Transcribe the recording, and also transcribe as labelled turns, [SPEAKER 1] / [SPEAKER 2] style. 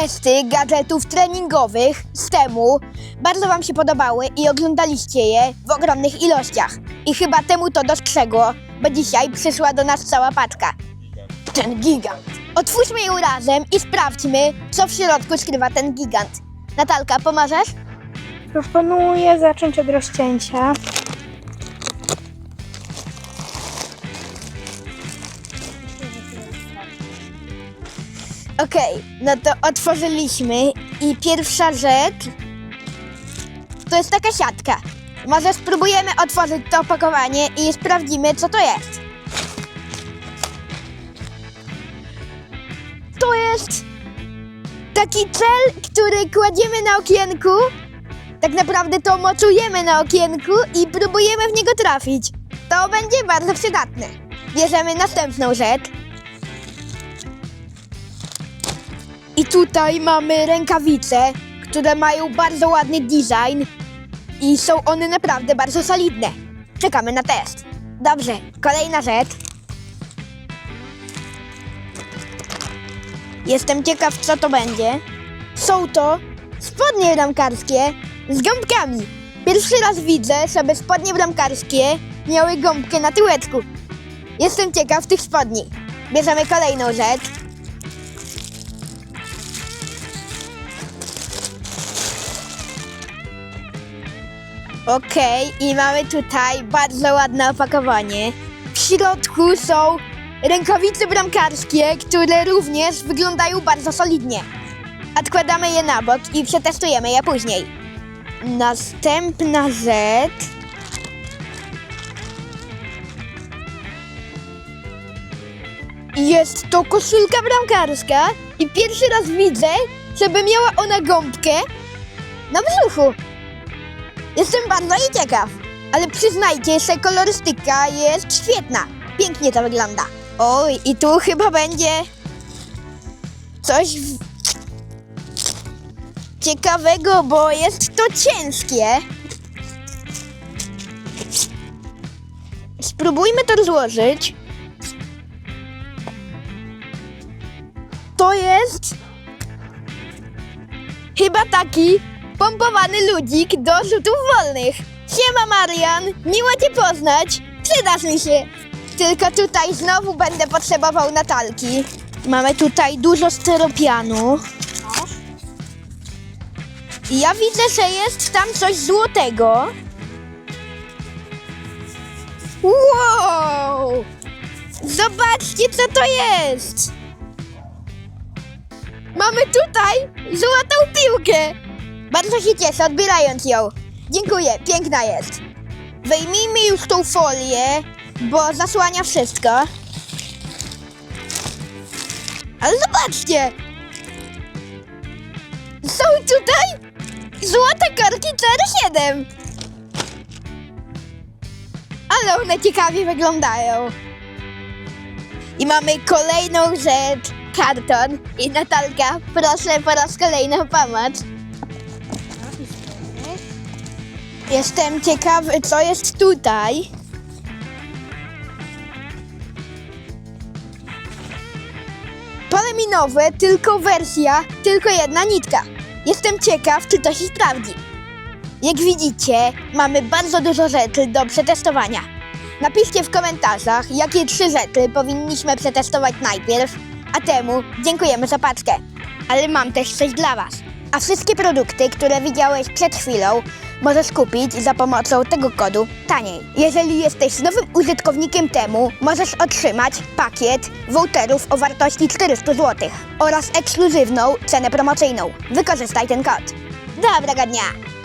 [SPEAKER 1] testy gadżetów treningowych z temu bardzo Wam się podobały i oglądaliście je w ogromnych ilościach. I chyba temu to dostrzegło, bo dzisiaj przyszła do nas cała paczka. Ten gigant. Otwórzmy ją razem i sprawdźmy, co w środku skrywa ten gigant. Natalka, pomożesz?
[SPEAKER 2] Proponuję zacząć od rozcięcia.
[SPEAKER 1] Okej, no to otworzyliśmy i pierwsza rzecz to jest taka siatka. Może spróbujemy otworzyć to opakowanie i sprawdzimy, co to jest. To jest taki cel, który kładziemy na okienku. Tak naprawdę to mocujemy na okienku i próbujemy w niego trafić. To będzie bardzo przydatne. Bierzemy następną rzecz. I tutaj mamy rękawice, które mają bardzo ładny design i są one naprawdę bardzo solidne. Czekamy na test. Dobrze, kolejna rzecz. Jestem ciekaw, co to będzie. Są to spodnie bramkarskie z gąbkami. Pierwszy raz widzę, żeby spodnie bramkarskie miały gąbkę na tyłeczku. Jestem ciekaw tych spodni. Bierzemy kolejną rzecz. Okej, i mamy tutaj bardzo ładne opakowanie. W środku są rękawice bramkarskie, które również wyglądają bardzo solidnie. Odkładamy je na bok i przetestujemy je później. Następna rzecz. Jest to koszulka bramkarska i pierwszy raz widzę, żeby miała ona gąbkę na brzuchu. Jestem bardzo jej ciekaw. Ale przyznajcie, że kolorystyka jest świetna. Pięknie to wygląda. Oj, i tu chyba będzie coś w... ciekawego, bo jest to ciężkie. Spróbujmy to rozłożyć. To jest Chyba taki pompowany ludzik do rzutów wolnych. Siema Marian, miło Cię poznać. Przydasz mi się. Tylko tutaj znowu będę potrzebował Natalki. Mamy tutaj dużo styropianu. I ja widzę, że jest tam coś złotego. Wow! Zobaczcie, co to jest! Mamy tutaj złotą piłkę! Bardzo się cieszę, odbierając ją. Dziękuję, piękna jest. Wyjmijmy już tą folię, bo zasłania wszystko. Ale zobaczcie! Są tutaj złote korki CR7. Ale one ciekawie wyglądają. I mamy kolejną rzecz, karton. I Natalka, proszę po raz kolejny pomóc. Jestem ciekawy, co jest tutaj. Pole minowe, tylko wersja, tylko jedna nitka. Jestem ciekaw, czy to się sprawdzi. Jak widzicie, mamy bardzo dużo rzeczy do przetestowania. Napiszcie w komentarzach, jakie trzy rzeczy powinniśmy przetestować najpierw, a temu dziękujemy za paczkę. Ale mam też coś dla Was. A wszystkie produkty, które widziałeś przed chwilą, możesz kupić za pomocą tego kodu taniej. Jeżeli jesteś nowym użytkownikiem temu, możesz otrzymać pakiet voucherów o wartości 400 zł oraz ekskluzywną cenę promocyjną. Wykorzystaj ten kod. Dobrego dnia!